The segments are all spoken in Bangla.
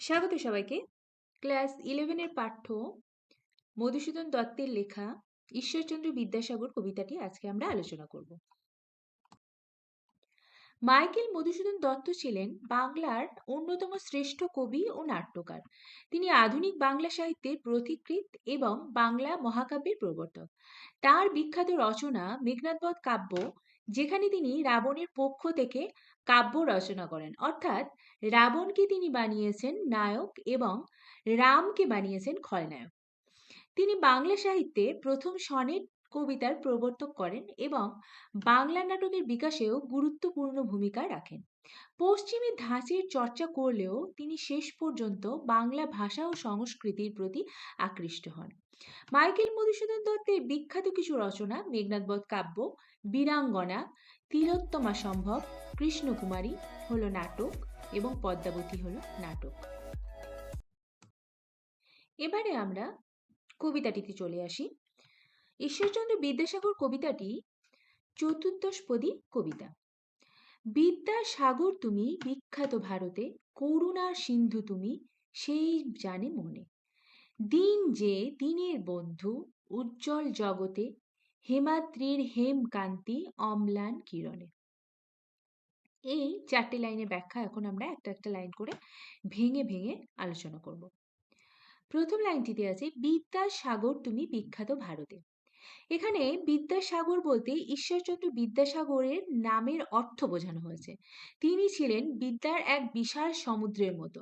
স্বাগত সবাইকে। ক্লাস ইলেভেনের পাঠ্য মধুসূদন দত্তের লেখা ঈশ্বরচন্দ্র বিদ্যাসাগর কবিতাটি আজকে আমরা আলোচনা করব। মাইকেল মধুসূদন দত্ত ছিলেন বাংলার অন্যতম শ্রেষ্ঠ কবি ও নাট্যকার। তিনি আধুনিক বাংলা সাহিত্যের প্রতিকৃত এবং বাংলা মহাকাব্যের প্রবর্তক। তার বিখ্যাত রচনা মেঘনাথবধ কাব্য, যেখানে তিনি রাবণের পক্ষ থেকে কাব্য রচনা করেন। অর্থাৎ রাবণকে তিনি বানিয়েছেন নায়ক এবং রামকে বানিয়েছেন খলনায়ক। তিনি বাংলা সাহিত্যে প্রথম সনেট কবিতার প্রবর্তক করেন এবং বাংলা নাটকের বিকাশেও গুরুত্বপূর্ণ ভূমিকা রাখেন। পশ্চিমী ধাঁচের চর্চা করলেও তিনি শেষ পর্যন্ত বাংলা ভাষা ও সংস্কৃতির প্রতি আকৃষ্ট হন। মাইকেল মধুসূদন দত্তের বিখ্যাত কিছু রচনা মেঘনাথবধ কাব্য, বীরাঙ্গনা, তিলোত্তমা সম্ভব, কৃষ্ণকুমারী হলো নাটক এবং পদ্মাবতী হলো নাটক। এবারে আমরা কবিতাটিতে চলে আসি। ঈশ্বরচন্দ্র বিদ্যাসাগর কবিতাটি চতুর্দশপদী কবিতা। বিদ্যা সাগর তুমি বিখ্যাত ভারতে, করুণার সিন্ধু তুমি সেই জানে মনে। দিন যে দিনের বন্ধু, উজ্জ্বল জগতে হেমাদ্রির হেম কান্তি অম্লান কিরণে। এই চারটে লাইনের ব্যাখ্যা এখন আমরা একটা একটা লাইন করে ভেঙে ভেঙে আলোচনা করব। প্রথম লাইনটিতে আছে, বিদ্যাসাগর তুমি বিখ্যাত ভারতে। এখানে বিদ্যাসাগর বলতে ঈশ্বরচন্দ্র বিদ্যাসাগরের নামের অর্থ বোঝানো হয়েছে। তিনি ছিলেন বিদ্যার এক বিশাল সমুদ্রের মতো,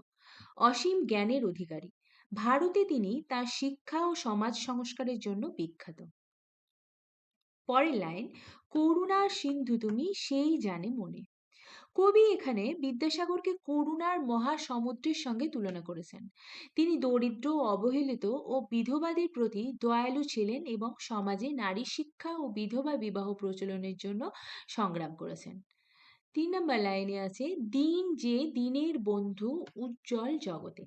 অসীম জ্ঞানের অধিকারী। ভারতে তিনি তার শিক্ষা ও সমাজ সংস্কারের জন্য বিখ্যাত। পরের লাইন করুণার সিন্ধু তুমি সেই জানে মনে। কবি এখানে বিদ্যাসাগরকে করুণার মহাসমুদ্রের সঙ্গে তুলনা করেছেন। তিনি দরিদ্র, অবহেলিত ও বিধবাদের প্রতি দয়ালু ছিলেন এবং সমাজে নারী শিক্ষা ও বিধবা বিবাহ প্রচলনের জন্য সংগ্রাম করেছেন। তিন নম্বর লাইনে আছে, দিন যে দিনের বন্ধু উজ্জ্বল জগতে।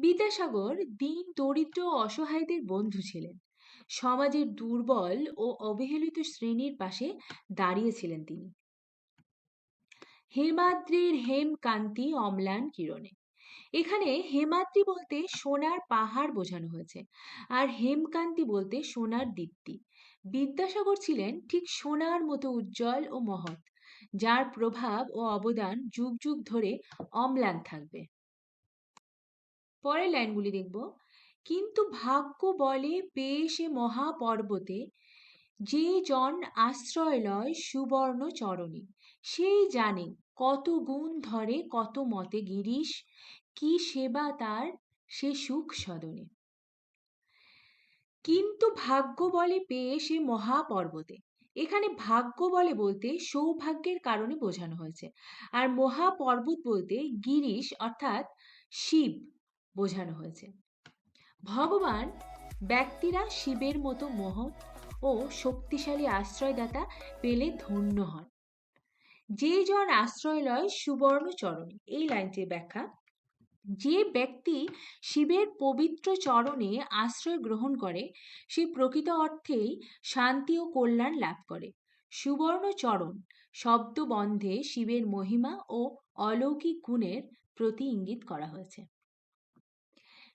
বিদ্যাসাগর দিন, দরিদ্র অসহায়দের বন্ধু ছিলেন। সমাজের দুর্বল ও অবহেলিত শ্রেণির পাশে দাঁড়িয়েছিলেন তিনি। হেমাদ্রির হেম কান্তি অম্লান কিরণে। এখানে হেমাদ্রি বলতে সোনার পাহাড় বোঝানো হয়েছে আর হেমকান্তি বলতে সোনার দীপ্তি। বিদ্যাসাগর ছিলেন ঠিক সোনার মতো উজ্জ্বল ও মহৎ, যার প্রভাব ও অবদান যুগ যুগ ধরে অম্লান থাকবে। পরের লাইনগুলি দেখব। কিন্তু ভাগ্য বলে পেয়ে মহাপর্বতে যে জন আশ্রয় লয় সুবর্ণ চরণে, সেই জানে কত গুণ ধরে কত মতে গিরিশ, কি সেবা তার সে সুখ সদনে। কিন্তু ভাগ্য বলে পেয়ে সে মহাপর্বতে, এখানে ভাগ্য বলে বলতে সৌভাগ্যের কারণে বোঝানো হয়েছে। আর মহাপর্বত বলতে গিরিশ অর্থাৎ শিব বোঝানো হয়েছে। ভগবান ব্যক্তিরা শিবের মতো মহৎ ও শক্তিশালী আশ্রয়দাতা পেলে ধন্য হন। যে জন আশ্রয় লয় সুবর্ণ চরণে এই লাইনটির ব্যাখ্যা, যে ব্যক্তি শিবের পবিত্র চরণে আশ্রয় গ্রহণ করে, সে প্রকৃত অর্থেই শান্তি ও কল্যাণ লাভ করে। সুবর্ণ চরণ শব্দবন্ধে শিবের মহিমা ও অলৌকিক গুণের প্রতি ইঙ্গিত করা হয়েছে।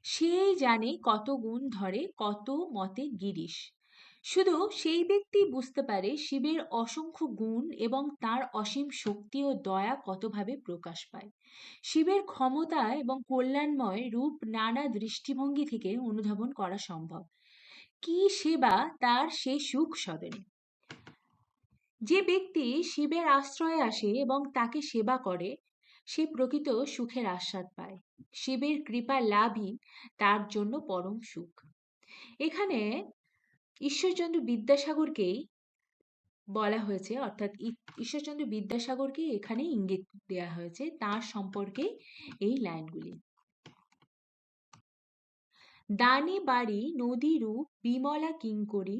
সেই জানে কত গুণ ধরে, কত মতে গিরিশ। শুধু সেই ব্যক্তি বুঝতে পারে শিবের অসংখ্য গুণ এবং তার অসীম শক্তি ও দয়া কতভাবে প্রকাশ পায়। শিবের ক্ষমতা এবং কল্যাণময় রূপ নানা দৃষ্টিভঙ্গি থেকে অনুধাবন করা সম্ভব। কি সেবা তার সে সুখ সদনে যে ব্যক্তি শিবের আশ্রয়ে আসে এবং তাকে সেবা করে সে প্রকৃত সুখের আস্বাদ পায়। শিবের কৃপা লাভই তার জন্য পরম সুখ। এখানে ঈশ্বরচন্দ্র বিদ্যাসাগরকেই বলা হয়েছে, অর্থাৎ ঈশ্বরচন্দ্র বিদ্যাসাগরকে এখানে ইঙ্গিত দেওয়া হয়েছে তার সম্পর্কে এই লাইনগুলি। দানে বাড়ি, নদী রূপ, বিমলা কিঙ্করি,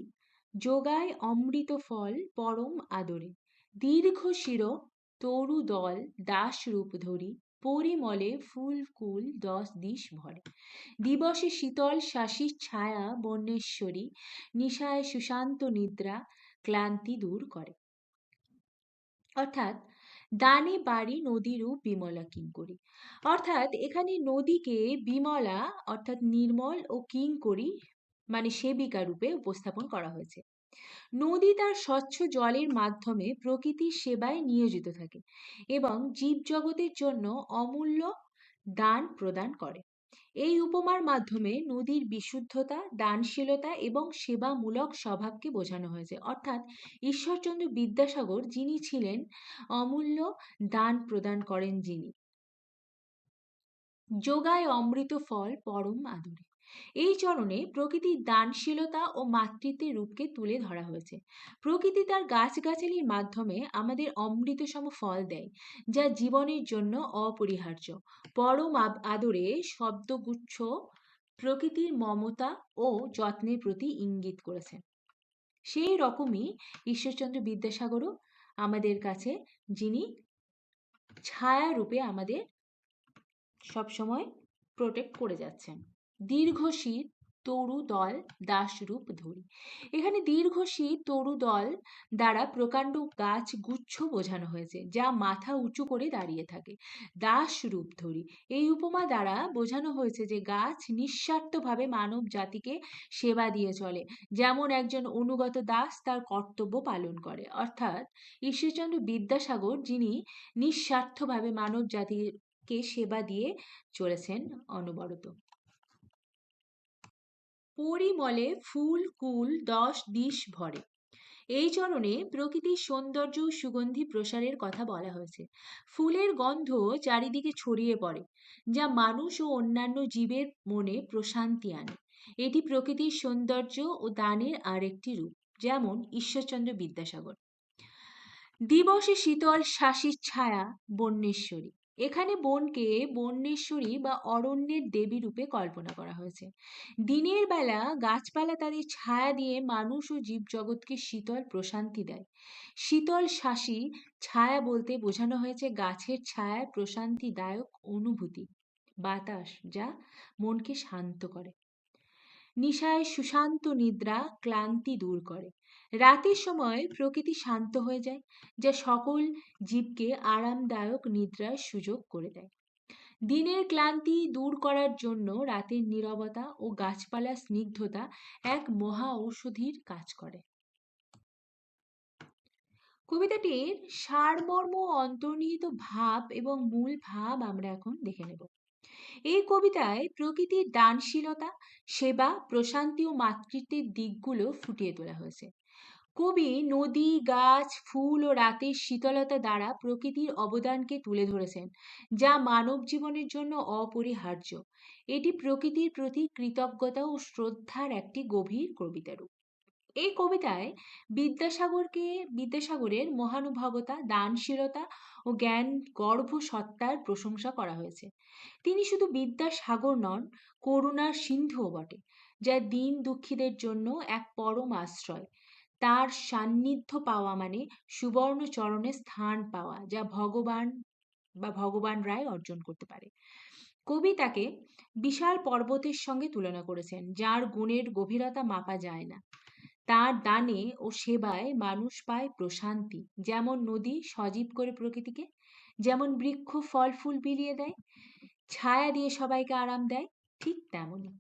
যোগায় অমৃত ফল, পরম আদরে। দীর্ঘ শির তরু দল দাস রূপ ধরি, পরিমলে ফুল কুল দশ দিশ ভরে। দিবসে শীতল শাসী ছায়া বর্ণেশ্বরী, নিশায় সুশান্ত নিদ্রা ক্লান্তি দূর করে। অর্থাৎ দানে বাড়ি নদীরূপ বিমলা কিঙ্করী অর্থাৎ এখানে নদীকে বিমলা অর্থাৎ নির্মল ও কিঙ্করী মানে সেবিকা রূপে উপস্থাপন করা হয়েছে। নদী তার স্বচ্ছ জলের মাধ্যমে প্রকৃতির সেবায় নিয়োজিত থাকে এবং জীবজগতের জন্য অমূল্য দান প্রদান করে। এই উপমার মাধ্যমে নদীর বিশুদ্ধতা, দানশীলতা এবং সেবামূলক স্বভাবকে বোঝানো হয়েছে। অর্থাৎ ঈশ্বরচন্দ্র বিদ্যাসাগর যিনি ছিলেন, অমূল্য দান প্রদান করেন যিনি। যোগায় অমৃত ফল পরম আদরে। এই চরণে প্রকৃতির দানশীলতা ও মাতৃত্বের রূপকে তুলে ধরা হয়েছে। প্রকৃতি তার গাছগাছালির মাধ্যমে আমাদের অমৃতসম ফল দেয়, যা জীবনের জন্য অপরিহার্য। পরম আদরে শব্দগুচ্ছ প্রকৃতির মমতা ও যত্নের প্রতি ইঙ্গিত করেছেন সেই রকমই ঈশ্বরচন্দ্র বিদ্যাসাগরও আমাদের কাছে, যিনি ছায়া রূপে আমাদের সবসময় প্রোটেক্ট করে যাচ্ছেন। দীর্ঘশীর তরু দল দাসরূপ ধরি। এখানে দীর্ঘশীর তরু দল দ্বারা প্রকাণ্ড গাছ গুচ্ছ বোঝানো হয়েছে, যা মাথা উঁচু করে দাঁড়িয়ে থাকে। দাস রূপ ধরি। এই উপমা দ্বারা বোঝানো হয়েছে যে গাছ নিঃস্বার্থভাবে মানব জাতিকে সেবা দিয়ে চলে। যেমন একজন অনুগত দাস তার কর্তব্য পালন করে। অর্থাৎ ঈশ্বরচন্দ্র বিদ্যাসাগর যিনি নিঃস্বার্থভাবে মানব জাতিকে সেবা দিয়ে চলেছেন অনবরত। পরিমলে ফুল, কুল, দশ দিশ ভরে। এই চরণে প্রকৃতির সৌন্দর্য সুগন্ধি প্রসারের কথা বলা হয়েছে। ফুলের গন্ধ চারিদিকে ছড়িয়ে পড়ে, যা মানুষ ও অন্যান্য জীবের মনে প্রশান্তি আনে। এটি প্রকৃতির সৌন্দর্য ও দানের আরেকটি রূপ, যেমন ঈশ্বরচন্দ্র বিদ্যাসাগর। দিবসে শীতল শাসির ছায়া বন্যেশ্বরী। এখানে বনকে বন্যেশ্বরী বা অরণ্যের দেবী রূপে কল্পনা করা হয়েছে। দিনের বেলা গাছপালা তাদের ছায়া দিয়ে মানুষ ও জীবজগৎকে শীতল প্রশান্তি দেয়। শীতল শাসী ছায়া বলতে বোঝানো হয়েছে গাছের ছায়ায় প্রশান্তিদায়ক অনুভূতি, বাতাস যা মনকে শান্ত করে। নিশায় সুশান্ত নিদ্রা ক্লান্তি দূর করে। রাতের সময় প্রকৃতি শান্ত হয়ে যায়, যা সকল জীবকে আরামদায়ক নিদ্রার সুযোগ করে দেয়। দিনের ক্লান্তি দূর করার জন্য রাতের নীরবতা ও গাছপালার স্নিগ্ধতা এক মহা ঔষধির কাজ করে। কবিতাটির সারমর্ম, অন্তর্নিহিত ভাব এবং মূল ভাব আমরা এখন দেখে নেব। এই কবিতায় প্রকৃতির দানশীলতা, সেবা, প্রশান্তি ও মাতৃত্বের দিকগুলো ফুটিয়ে তোলা হয়েছে। কবি নদী, গাছ, ফুল ও রাতের শীতলতা দ্বারা প্রকৃতির অবদানকে তুলে ধরেছেন, যা মানব জীবনের জন্য অপরিহার্য। এটি প্রকৃতির প্রতি কৃতজ্ঞতা ও শ্রদ্ধার একটি গভীর কবিতা রূপ এই কবিতায় বিদ্যাসাগরকে, বিদ্যাসাগরের মহানুভবতা, দানশীলতা ও জ্ঞান গর্ভ সত্তার প্রশংসা করা হয়েছে। তিনি শুধু বিদ্যাসাগর নন, করুণার সিন্ধুও বটে, যা দিন দুঃখীদের জন্য এক পরম আশ্রয়। তার সান্নিধ্য পাওয়া মানে সুবর্ণ চরণে স্থান পাওয়া, যা ভগবান বা ভগবান রায় অর্জন করতে পারে। কবি তাকে বিশাল পর্বতের সঙ্গে তুলনা করেছেন, যার গুণের গভীরতা মাপা যায় না। তার দানে ও সেবায় মানুষ পায় প্রশান্তি। যেমন নদী সজীব করে প্রকৃতিকে, যেমন বৃক্ষ ফল ফুল বিলিয়ে দেয়, ছায়া দিয়ে সবাইকে আরাম দেয়, ঠিক তেমনই।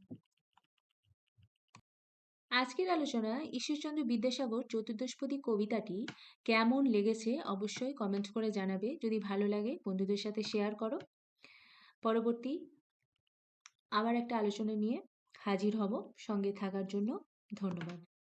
আজকের আলোচনা ঈশ্বরচন্দ্র বিদ্যাসাগর চতুর্দশপদী কবিতাটি কেমন লেগেছে অবশ্যই কমেন্ট করে জানাবে। যদি ভালো লাগে বন্ধুদের সাথে শেয়ার করো। পরবর্তী আবার একটা আলোচনা নিয়ে হাজির হব। সঙ্গে থাকার জন্য ধন্যবাদ।